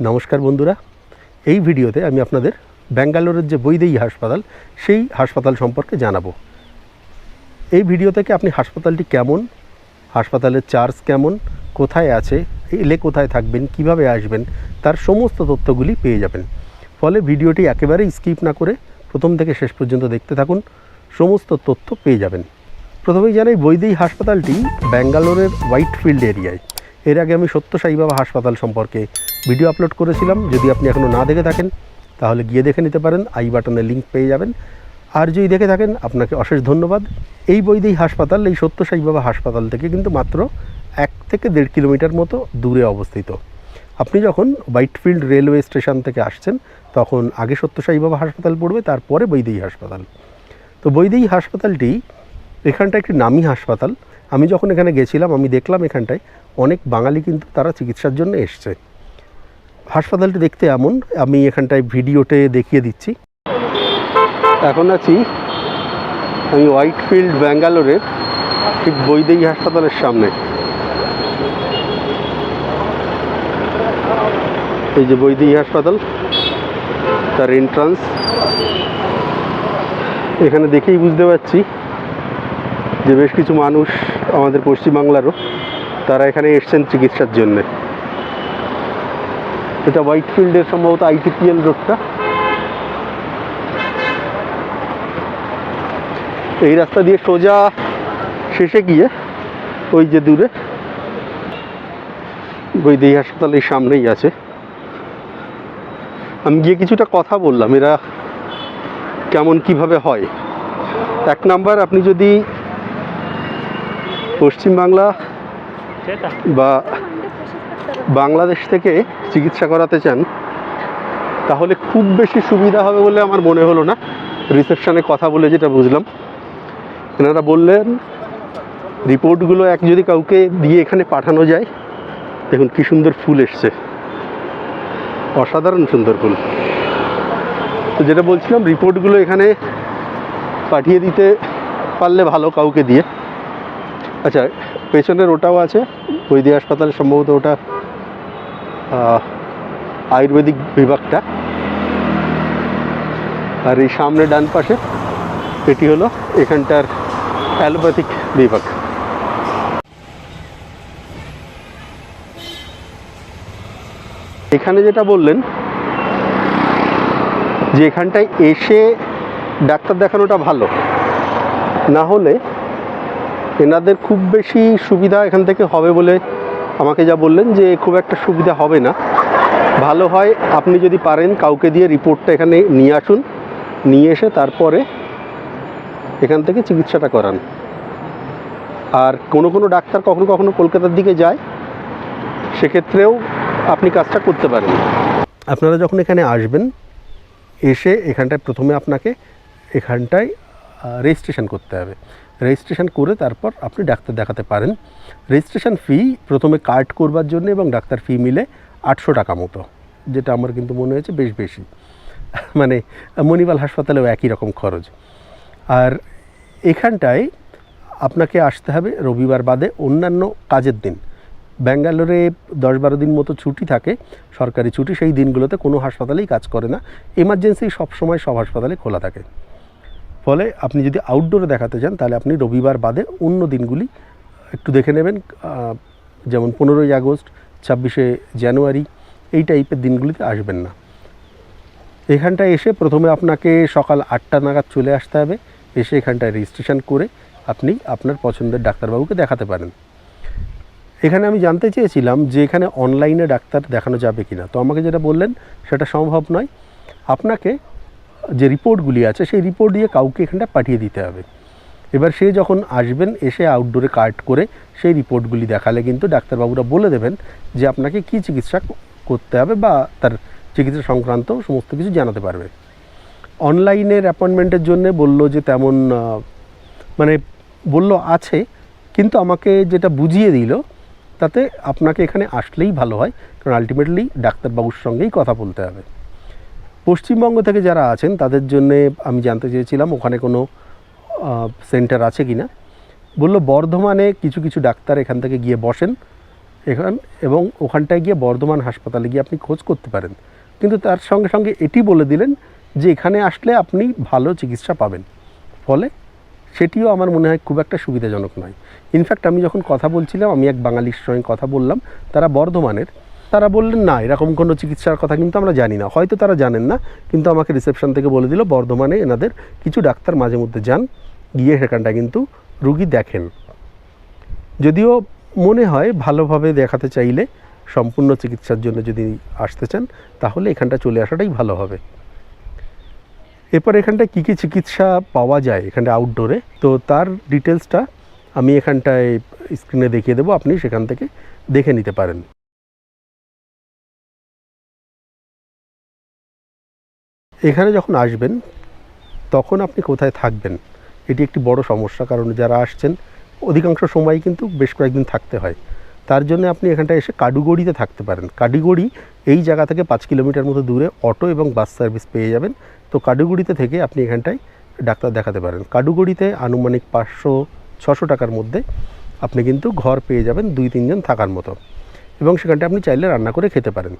নমস্কার বন্ধুরা। এই ভিডিওতে আমি আপনাদের ব্যাঙ্গালোরের যে বৈদেহী হাসপাতাল, সেই হাসপাতাল সম্পর্কে জানাব। এই ভিডিও থেকে আপনি হাসপাতালটি কেমন, হাসপাতালের চার্জ কেমন, কোথায় আছে, এলে কোথায় থাকবেন, কীভাবে আসবেন, তার সমস্ত তথ্যগুলি পেয়ে যাবেন। ফলে ভিডিওটি একেবারেই স্কিপ না করে প্রথম থেকে শেষ পর্যন্ত দেখতে থাকুন, সমস্ত তথ্য পেয়ে যাবেন। প্রথমেই জানাই, বৈদেহী হাসপাতালটি ব্যাঙ্গালোরের হোয়াইটফিল্ড এরিয়ায়। এর আগে আমি সত্য সাই বাবা হাসপাতাল সম্পর্কে ভিডিও আপলোড করেছিলাম। যদি আপনি এখনও না দেখে থাকেন, তাহলে গিয়ে দেখে নিতে পারেন। আই বাটনে লিঙ্ক পেয়ে যাবেন। আর যদি দেখে থাকেন, আপনাকে অশেষ ধন্যবাদ। এই বৈদেহী হাসপাতাল, এই সত্য সাই বাবা হাসপাতাল থেকে কিন্তু মাত্র এক থেকে দেড় কিলোমিটার মতো দূরে অবস্থিত। আপনি যখন হোয়াইটফিল্ড রেলওয়ে স্টেশন থেকে আসছেন, তখন আগে সত্য সাই বাবা হাসপাতাল পড়বে, তারপরে বৈদেহী হাসপাতাল। তো বৈদেহী হাসপাতালটি এখানটা একটি নামী হাসপাতাল। আমি যখন এখানে গেছিলাম, আমি দেখলাম এখানটায় অনেক বাঙালি কিন্তু তারা চিকিৎসার জন্য এসছে। হাসপাতালটি দেখতে এমন, আমি এখানটায় ভিডিওতে দেখিয়ে দিচ্ছি। এখন আছি আমি হোয়াইটফিল্ড, ব্যাঙ্গালোরের ঠিক বৈদেহী হাসপাতালের সামনে। এই যে বৈদেহী হাসপাতাল, তার এন্ট্রান্স এখানে দেখেই বুঝতে পারছি যে বেশ কিছু মানুষ আমাদের পশ্চিমবাংলারও, তারা এখানে এসছেন চিকিৎসার জন্যে। এটা হোয়াইটফিল্ডের সম্ভবত আইটিপিএল রোডটা এই রাস্তা দিয়ে সোজা শেষে গিয়ে ওই যে দূরে বৈদেহী হাসপাতালের সামনেই আছে। আমি গিয়ে কিছুটা কথা বললাম এরা কেমন কীভাবে হয়। এক নাম্বার আপনি যদি পশ্চিমবাংলা বা বাংলাদেশ থেকে চিকিৎসা করাতে চান, তাহলে খুব বেশি সুবিধা হবে বলে আমার মনে হলো না। রিসেপশানে কথা বলে যেটা বুঝলাম। এনারা বললেন, রিপোর্টগুলো এক যদি কাউকে দিয়ে এখানে পাঠানো যায়, দেখুন কি সুন্দর ফুল এসছে। অসাধারণ সুন্দর ফুল। তো যেটা বলছিলাম, রিপোর্টগুলো এখানে পাঠিয়ে দিতে পারলে ভালো কাউকে দিয়ে। আচ্ছা পেছনের ওটাও আছে বৈদি হাসপাতালে সম্ভবত ওটা আয়ুর্বেদিক বিভাগটা। আর এই সামনে ডান পাশে এটি হলো এখানটার অ্যালোপ্যাথিক বিভাগ। এখানে যেটা বললেন, যে এখানটায় এসে ডাক্তার দেখানোটা ভালো। না হলে এনাদের খুব বেশি সুবিধা এখান থেকে হবে বলে আমাকে যা বললেন যে খুব একটা সুবিধা হবে না। ভালো হয় আপনি যদি পারেন কাউকে দিয়ে রিপোর্টটা এখানে নিয়ে আসুন, নিয়ে এসে তারপরে এখান থেকে চিকিৎসাটা করান। আর কোনো কোনো ডাক্তার কখনো কখনো কলকাতার দিকে যায়, সেক্ষেত্রেও আপনি কাজটা করতে পারেন। আপনারা যখন এখানে আসবেন, এসে এখানটায় প্রথমে আপনাকে এখানটায় রেজিস্ট্রেশন করতে হবে। রেজিস্ট্রেশন করে তারপর আপনি ডাক্তার দেখাতে পারেন। রেজিস্ট্রেশন ফি প্রথমে কার্ড করবার জন্য এবং ডাক্তার ফি মিলে আটশো টাকা মতো, যেটা আমার কিন্তু মনে হয়েছে বেশ বেশি। মানে মণিপাল হাসপাতালেও একই রকম খরচ। আর এখানটায় আপনাকে আসতে হবে রবিবার বাদে অন্যান্য কাজের দিন। ব্যাঙ্গালোরে দশ বারো দিন মতো ছুটি থাকে, সরকারি ছুটি, সেই দিনগুলোতে কোনো হাসপাতালেই কাজ করে না। এমার্জেন্সি সবসময় সব হাসপাতালে খোলা থাকে। ফলে আপনি যদি আউটডোরে দেখাতে চান তাহলে আপনি রবিবার বাদে অন্য দিনগুলি একটু দেখে নেবেন। যেমন পনেরোই আগস্ট, ছাব্বিশে জানুয়ারি, এই টাইপের দিনগুলিতে আসবেন না। এখানটায় এসে প্রথমে আপনাকে সকাল আটটা নাগাদ চলে আসতে হবে। এসে এখানটায় রেজিস্ট্রেশন করে আপনি আপনার পছন্দের ডাক্তারবাবুকে দেখাতে পারেন। এখানে আমি জানতে চেয়েছিলাম যে এখানে অনলাইনে ডাক্তার দেখানো যাবে কি না তো আমাকে যেটা বললেন, সেটা সম্ভব নয়। আপনাকে যে রিপোর্টগুলি আছে, সেই রিপোর্ট দিয়ে কাউকে এখানটা পাঠিয়ে দিতে হবে। এবার সে যখন আসবেন, এসে আউটডোরে কার্ট করে সেই রিপোর্টগুলি দেখালে কিন্তু ডাক্তারবাবুরা বলে দেবেন যে আপনাকে কি চিকিৎসা করতে হবে বা তার চিকিৎসা সংক্রান্ত সমস্ত কিছু জানাতে পারবে। অনলাইনের অ্যাপয়েন্টমেন্টের জন্য বলল যে তেমন মানে বলল আছে, কিন্তু আমাকে যেটা বুঝিয়ে দিল, তাতে আপনাকে এখানে আসলেই ভালো হয়, কারণ আলটিমেটলি ডাক্তারবাবুর সঙ্গেই কথা বলতে হবে। পশ্চিমবঙ্গ থেকে যারা আছেন, তাদের জন্যে আমি জানতে চেয়েছিলাম, ওখানে কোনো সেন্টার আছে কি না বলল, বর্ধমানে কিছু কিছু ডাক্তার এখান থেকে গিয়ে বসেন। এখান, এবং ওখানটায় গিয়ে বর্ধমান হাসপাতালে গিয়ে আপনি খোঁজ করতে পারেন। কিন্তু তার সঙ্গে সঙ্গে এটি বলে দিলেন যে, এখানে আসলে আপনি ভালো চিকিৎসা পাবেন। ফলে সেটিও আমার মনে হয় খুব একটা সুবিধাজনক নয়। ইনফ্যাক্ট আমি যখন কথা বলছিলাম, আমি এক বাঙালির সঙ্গে কথা বললাম, তারা বর্ধমানের। তারা বললেন, না, এরকম কোনো চিকিৎসার কথা কিন্তু আমরা জানি না। হয়তো তারা জানেন না, কিন্তু আমাকে রিসেপশন থেকে বলে দিল, বর্ধমানে এনাদের কিছু ডাক্তার মাঝে মধ্যে যান, গিয়ে সেখানটা কিন্তু রুগী দেখেন। যদিও মনে হয় ভালোভাবে দেখাতে চাইলে সম্পূর্ণ চিকিৎসার জন্য যদি আসতে চান, তাহলে এখানটা চলে আসাটাই ভালো হবে। এরপর এখানটায় কী কী চিকিৎসা পাওয়া যায়, এখানটা আউটডোরে তো তার ডিটেলসটা আমি এখানটায় স্ক্রিনে দেখিয়ে দেবো, আপনি সেখান থেকে দেখে নিতে পারেন। এখানে যখন আসবেন, তখন আপনি কোথায় থাকবেন? এটি একটি বড় সমস্যা, কারণ যারা আসছেন, অধিকাংশ সময় কিন্তু বেশ কয়েকদিন থাকতে হয়। তার জন্য আপনি এখানটায় এসে কাডুগড়িতে থাকতে পারেন। কাডুগড়ি এই জায়গা থেকে পাঁচ কিলোমিটার মতো দূরে অটো এবং বাস সার্ভিস পেয়ে যাবেন। তো কাডুগড়িতে থেকে আপনি এখানটায় ডাক্তার দেখাতে পারেন। কাডুগড়িতে আনুমানিক পাঁচশো, ছশো টাকার মধ্যে আপনি কিন্তু ঘর পেয়ে যাবেন দুই তিনজন থাকার মতো। এবং সেখানটা আপনি চাইলে রান্না করে খেতে পারেন।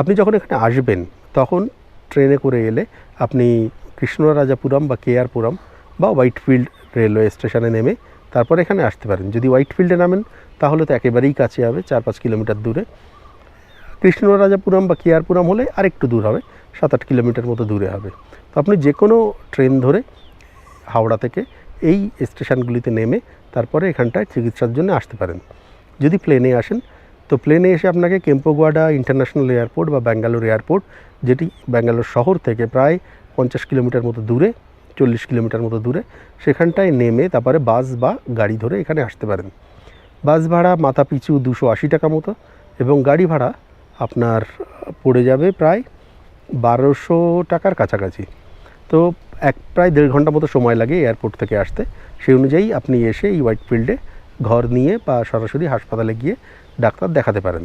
আপনি যখন এখানে আসবেন, তখন ট্রেনে করে এলে আপনি কৃষ্ণরাজাপুরম বা কেআরপুরম বা হোয়াইটফিল্ড রেলওয়ে স্টেশনে নেমে তারপর এখানে আসতে পারেন। যদি হোয়াইটফিল্ডে নামেন, তাহলে তো একেবারেই কাছে হবে চার পাঁচ কিলোমিটার দূরে। কৃষ্ণরাজাপুরম বা কেআরপুরম হলে আরেকটু দূর হবে সাত আট কিলোমিটার মতো দূরে হবে। তো আপনি যে কোনো ট্রেন ধরে হাওড়া থেকে এই স্টেশনগুলিতে নেমে তারপরে এখানটায় চিকিৎসার জন্য আসতে পারেন। যদি প্লেনে আসেন তো প্লেনে এসে আপনাকে কেম্পোগোয়াডা ইন্টারন্যাশনাল এয়ারপোর্ট বা ব্যাঙ্গালোর এয়ারপোর্ট যেটি ব্যাঙ্গালোর শহর থেকে প্রায় পঞ্চাশ কিলোমিটার মতো দূরে, চল্লিশ কিলোমিটার মতো দূরে, সেখানটায় নেমে তারপরে বাস বা গাড়ি ধরে এখানে আসতে পারেন। বাস ভাড়া মাথা পিছু দুশো আশি টাকা মতো এবং গাড়ি ভাড়া আপনার পড়ে যাবে প্রায় বারোশো টাকার কাছাকাছি। তো এক প্রায় দেড় ঘণ্টা মতো সময় লাগে এয়ারপোর্ট থেকে আসতে। সেই অনুযায়ী আপনি এসে এই হোয়াইট ফিল্ডে ঘর নিয়ে বা সরাসরি হাসপাতালে গিয়ে ডাক্তার দেখাতে পারেন।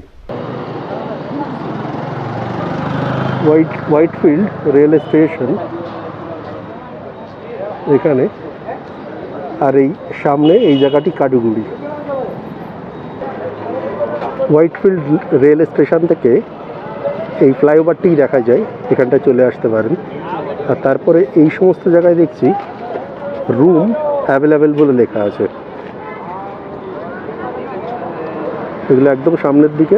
হোয়াইট হোয়াইটফিল্ড রেল স্টেশন এখানে। আর এই সামনে এই জায়গাটি কাডুগুড়ি হোয়াইটফিল্ড রেল স্টেশন থেকে এই ফ্লাইওভারটিই দেখা যায়, এখানটায় চলে আসতে পারেন। আর তারপরে এই সমস্ত জায়গায় দেখছি রুম অ্যাভেলেবেল বলে লেখা আছে। এগুলো একদম সামনের দিকে।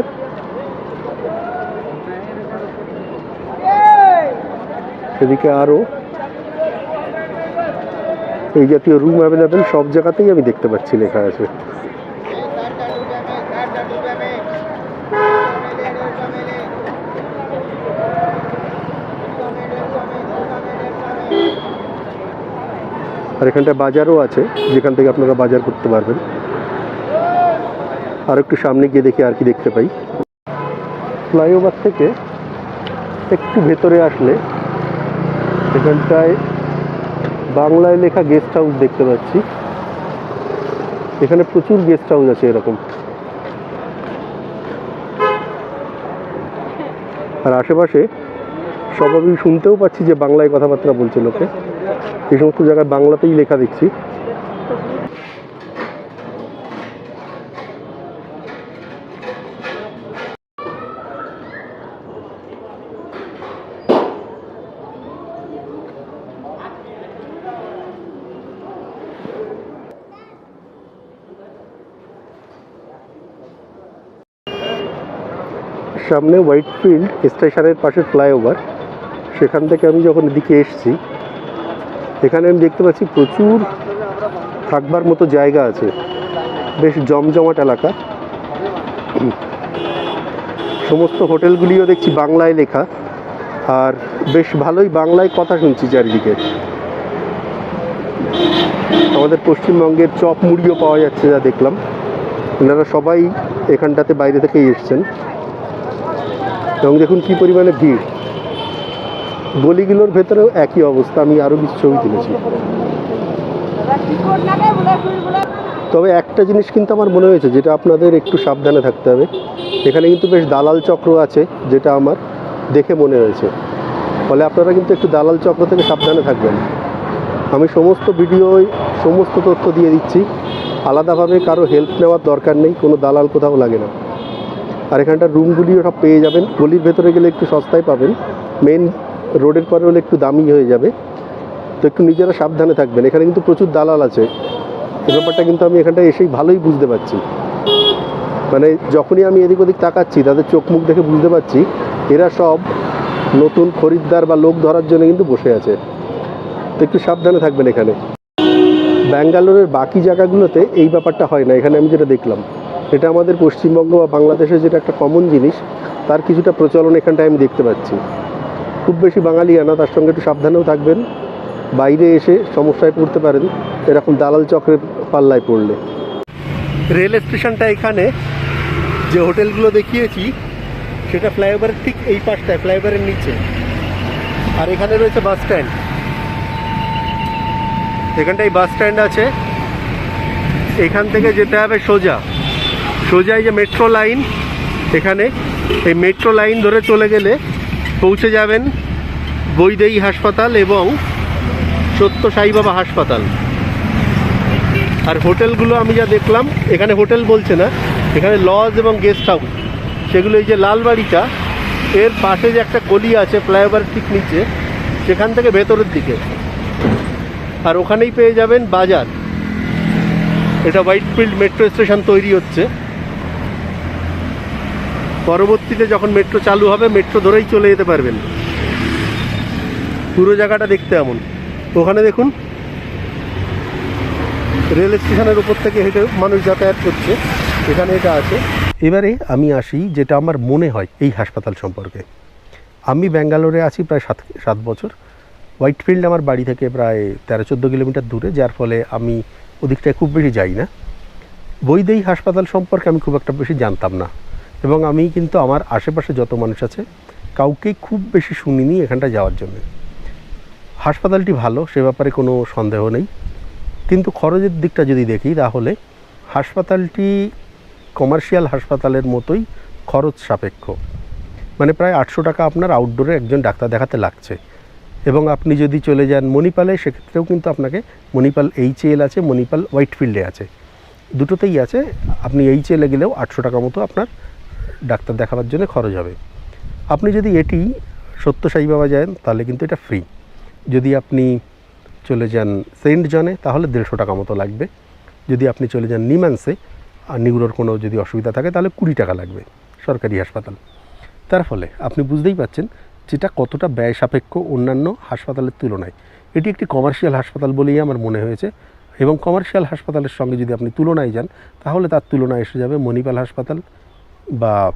এদিকে আরও এই জাতীয় রুম অ্যাভেলেবেল সব জায়গাতেই আমি দেখতে পাচ্ছি লেখা আছে। আর এখানটায় বাজারও আছে, যেখান থেকে আপনারা বাজার করতে পারবেন। আর একটু সামনে গিয়ে দেখি আর কি দেখতে পাই। ফ্লাইওভার থেকে একটু ভেতরে আসলে এখানটায় বাংলায় লেখা গেস্ট হাউস দেখতে পাচ্ছি। এখানে প্রচুর গেস্ট হাউস আছে এরকম। আর আশেপাশে সব আমি শুনতেও পাচ্ছি যে বাংলায় কথাবার্তা বলছে লোকে। এই সমস্ত জায়গায় বাংলাতেই লেখা দেখছি। সামনে হোয়াইটফিল্ড স্টেশনের পাশে ফ্লাইওভার সেখান থেকে আমি যখন এদিকে এসেছি, এখানে আমি দেখতে পাচ্ছি প্রচুর থাকবার মতো জায়গা আছে। বেশ জমজমাট এলাকা। সমস্ত হোটেলগুলিও দেখছি বাংলায় লেখা। আর বেশ ভালোই বাংলায় কথা শুনছি চারিদিকে। আমাদের পশ্চিমবঙ্গের চপ মুড়িও পাওয়া যাচ্ছে যা দেখলাম। এনারা সবাই এখানটাতে বাইরে থেকেই এসছেন। এবং দেখুন কি পরিমাণে ভিড়। গলিগুলোর ভেতরেও একই অবস্থা, আমি আরও কিছু ছবি তুলেছি। তবে একটা জিনিস কিন্তু আমার মনে হয়েছে, যেটা আপনাদের একটু সাবধানে থাকতে হবে। এখানে কিন্তু বেশ দালাল চক্র আছে, যেটা আমার দেখে মনে হয়েছে। ফলে আপনারা কিন্তু একটু দালাল চক্র থেকে সাবধানে থাকবেন। আমি সমস্ত ভিডিওয় সমস্ত তথ্য দিয়ে দিচ্ছি। আলাদাভাবে কারও হেল্প নেওয়ার দরকার নেই, কোনো দালাল কোথাও লাগে না। আর এখানটার রুমগুলি সব পেয়ে যাবেন। গলির ভেতরে গেলে একটু সস্তায় পাবেন। মেন রোডের পরে হলে একটু দামি হয়ে যাবে। তো একটু নিজেরা সাবধানে থাকবেন। এখানে কিন্তু প্রচুর দালাল আছে। এই ব্যাপারটা কিন্তু আমি এখানটা এসেই ভালোই বুঝতে পারছি। মানে যখনই আমি এদিক ওদিক তাকাচ্ছি, তাদের চোখ মুখ দেখে বুঝতে পারছি, এরা সব নতুন খরিদ্দার বা লোক ধরার জন্য কিন্তু বসে আছে। তো একটু সাবধানে থাকবেন এখানে। ব্যাঙ্গালোরের বাকি জায়গাগুলোতে এই ব্যাপারটা হয় না। এখানে আমি যেটা দেখলাম। এটা আমাদের পশ্চিমবঙ্গ বা বাংলাদেশের যেটা একটা কমন জিনিস, তার কিছুটা প্রচলন এখানটায় আমি দেখতে পাচ্ছি। খুব বেশি বাঙালি আনা তার সঙ্গে একটু সাবধানেও থাকবেন। বাইরে এসে সমস্যায় পড়তে পারেন, এরকম দালাল চক্রের পাল্লায় পড়লে। রেল স্টেশনটা এখানে যে হোটেলগুলো দেখিয়েছি, সেটা ফ্লাইওভারের ঠিক এই পাশটায়, ফ্লাইওভারের নিচে। আর এখানে রয়েছে বাস স্ট্যান্ড। এখানটায় বাস স্ট্যান্ড আছে। এখান থেকে যেতে হবে সোজা। সোজা এই যে মেট্রো লাইন এখানে এই মেট্রো লাইন ধরে চলে গেলে পৌঁছে যাবেন বৈদেয়ী হাসপাতাল এবং সত্য সাই বাবা হাসপাতাল। আর হোটেলগুলো আমি যা দেখলাম, এখানে হোটেল বলছে না, এখানে লজ এবং গেস্ট হাউস সেগুলো এই যে লালবাড়িটা, এর পাশে যে একটা গলি আছে ফ্লাইওভার ঠিক নিচে, সেখান থেকে ভেতরের দিকে। আর ওখানেই পেয়ে যাবেন বাজার। এটা হোয়াইটফিল্ড মেট্রো স্টেশন তৈরি হচ্ছে। পরবর্তীতে যখন মেট্রো চালু হবে মেট্রো ধরেই চলে যেতে পারবেন। পুরো জায়গাটা দেখতে এমন। ওখানে দেখুন, রেল স্টেশনের উপর থেকে হেঁটে মানুষ যাতায়াত করছে। এখানে এটা আছে। এবারে আমি আসি যেটা আমার মনে হয় এই হাসপাতাল সম্পর্কে। আমি ব্যাঙ্গালোরে আছি প্রায় সাত সাত বছর। হোয়াইটফিল্ড আমার বাড়ি থেকে প্রায় তেরো, চোদ্দ কিলোমিটার দূরে, যার ফলে আমি ওদিকটায় খুব বেশি যাই না। বৈদেয়ী হাসপাতাল সম্পর্কে আমি খুব একটা বেশি জানতাম না। এবং আমি কিন্তু আমার আশেপাশে যত মানুষ আছে কাউকেই খুব বেশি শুনিনি এখানটা যাওয়ার জন্য। হাসপাতালটি ভালো, সে ব্যাপারে কোনো সন্দেহ নেই। কিন্তু খরচের দিকটা যদি দেখি তাহলে হাসপাতালটি কমার্শিয়াল হাসপাতালের মতোই খরচ সাপেক্ষ। মানে প্রায় আটশো টাকা আপনার আউটডোরে একজন ডাক্তার দেখাতে লাগছে। এবং আপনি যদি চলে যান মণিপালে, সেক্ষেত্রেও কিন্তু আপনাকে মণিপাল এইচএল আছে, মণিপাল হোয়াইটফিল্ডে আছে। দুটোতেই আছে, আপনি এইচএলে গেলেও আটশো টাকা মতো আপনার ডাক্তার দেখাবার জন্য খরচ হবে। আপনি যদি এটি সত্য সাই বাবা যান, তাহলে কিন্তু এটা ফ্রি যদি আপনি চলে যান সেন্ট জনে, তাহলে দেড়শো টাকা মতো লাগবে। যদি আপনি চলে যান নিমান্সে আর নিউরোর কোনো যদি অসুবিধা থাকে, তাহলে কুড়ি টাকা লাগবে সরকারি হাসপাতাল। তার ফলে আপনি বুঝতেই পাচ্ছেন যেটা কতটা ব্যয় সাপেক্ষ অন্যান্য হাসপাতালের তুলনায়। এটি একটি কমার্শিয়াল হাসপাতাল বলেই আমার মনে হয়েছে এবং কমার্শিয়াল হাসপাতালের সঙ্গে যদি আপনি তুলনায় যান, তাহলে তার তুলনায় এসে যাবে মণিপাল হাসপাতাল বা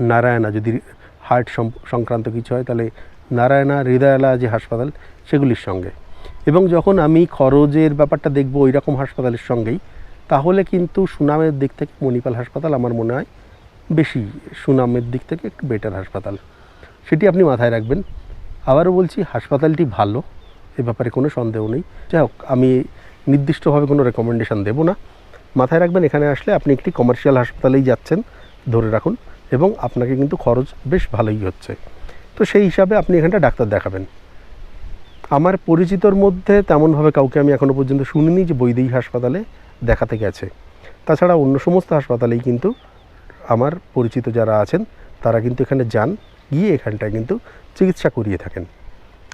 নারায়ণা যদি হার্ট সংক্রান্ত কিছু হয়, তাহলে নারায়ণা, হৃদয়ালা যে হাসপাতাল, সেগুলির সঙ্গে। এবং যখন আমি খরচের ব্যাপারটা দেখব ওই রকম হাসপাতালের সঙ্গেই, তাহলে কিন্তু সুনামের দিক থেকে মণিপাল হাসপাতাল আমার মনে হয় বেশি সুনামের দিক থেকে একটু বেটার হাসপাতাল। সেটি আপনি মাথায় রাখবেন। আবারও বলছি, হাসপাতালটি ভালো, এ ব্যাপারে কোনো সন্দেহ নেই। যাই হোক, আমি নির্দিষ্টভাবে কোনো রেকমেন্ডেশন দেবো না। মাথায় রাখবেন, এখানে আসলে আপনি একটি কমার্শিয়াল হাসপাতালেই যাচ্ছেন। ধরে রাখুন এবং আপনাকে কিন্তু খরচ বেশ ভালোই হচ্ছে। তো সেই হিসাবে আপনি এখানটা ডাক্তার দেখাবেন। আমার পরিচিতর মধ্যে তেমনভাবে কাউকে আমি এখনও পর্যন্ত শুনিনি যে বৈদেহী হাসপাতালে দেখাতে গেছে। তাছাড়া অন্য সমস্ত হাসপাতালেই কিন্তু আমার পরিচিত যারা আছেন, তারা কিন্তু এখানে যান, গিয়ে এখানটায় কিন্তু চিকিৎসা করিয়ে থাকেন।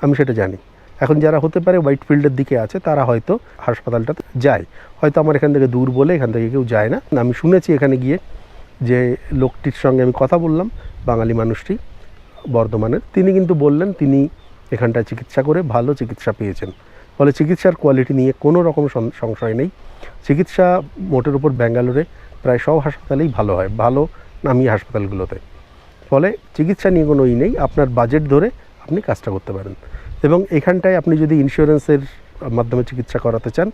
আমি সেটা জানি। এখন যারা হতে পারে হোয়াইট ফিল্ডের দিকে আছে, তারা হয়তো হাসপাতালটাতে যায়। হয়তো আমার এখান থেকে দূর বলে এখান থেকে কেউ যায় না। আমি শুনেছি এখানে গিয়ে যে লোকটির সঙ্গে আমি কথা বললাম, বাঙালি মানুষটি, বর্ধমানের, তিনি কিন্তু বললেন তিনি এখানটায় চিকিৎসা করে ভালো চিকিৎসা পেয়েছেন। ফলে চিকিৎসার কোয়ালিটি নিয়ে কোনো রকম সংশয় নেই। চিকিৎসা মোটের উপর ব্যাঙ্গালোরে প্রায় সব হাসপাতালেই ভালো হয়, ভালো নামি হাসপাতালগুলোতে। ফলে চিকিৎসা নিয়ে কোনো ই নেই, আপনার বাজেট ধরে আপনি কাজটা করতে পারেন। এবং এখানটায় আপনি যদি ইন্স্যুরেন্সের মাধ্যমে চিকিৎসা করাতে চান,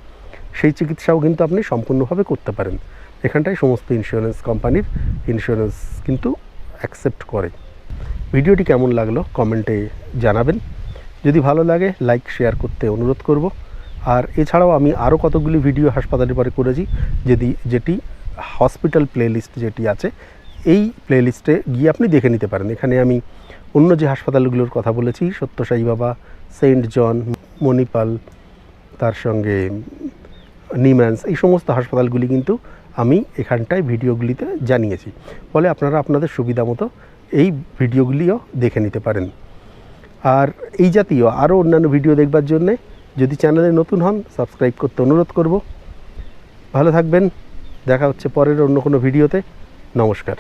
সেই চিকিৎসাও কিন্তু আপনি সম্পূর্ণভাবে করতে পারেন। এখানটায় সমস্ত ইন্স্যুরেন্স কোম্পানির ইন্স্যুরেন্স কিন্তু অ্যাকসেপ্ট করে। ভিডিওটি কেমন লাগল কমেন্টে জানাবেন। যদি ভালো লাগে লাইক শেয়ার করতে অনুরোধ করব। আর এছাড়াও আমি আরও কতগুলি ভিডিও হাসপাতালের পরে করেছি, যদি যেটি হসপিটাল প্লেলিস্ট যেটি আছে, এই প্লেলিস্টে গিয়ে আপনি দেখে নিতে পারেন। এখানে আমি অন্য যে হাসপাতালগুলোর কথা বলেছি সত্যসাই বাবা, সেন্ট জন, মণিপাল, তার সঙ্গে নিম্যান্স, এই সমস্ত হাসপাতালগুলি কিন্তু আমি এখানটায় ভিডিওগুলিতে জানিয়েছি। ফলে আপনারা আপনাদের সুবিধা মতো এই ভিডিওগুলিও দেখে নিতে পারেন। আর এই জাতীয় আরও অন্যান্য ভিডিও দেখবার জন্যে যদি চ্যানেলে নতুন হন, সাবস্ক্রাইব করতে অনুরোধ করব। ভালো থাকবেন। দেখা হচ্ছে পরের অন্য কোনো ভিডিওতে। নমস্কার।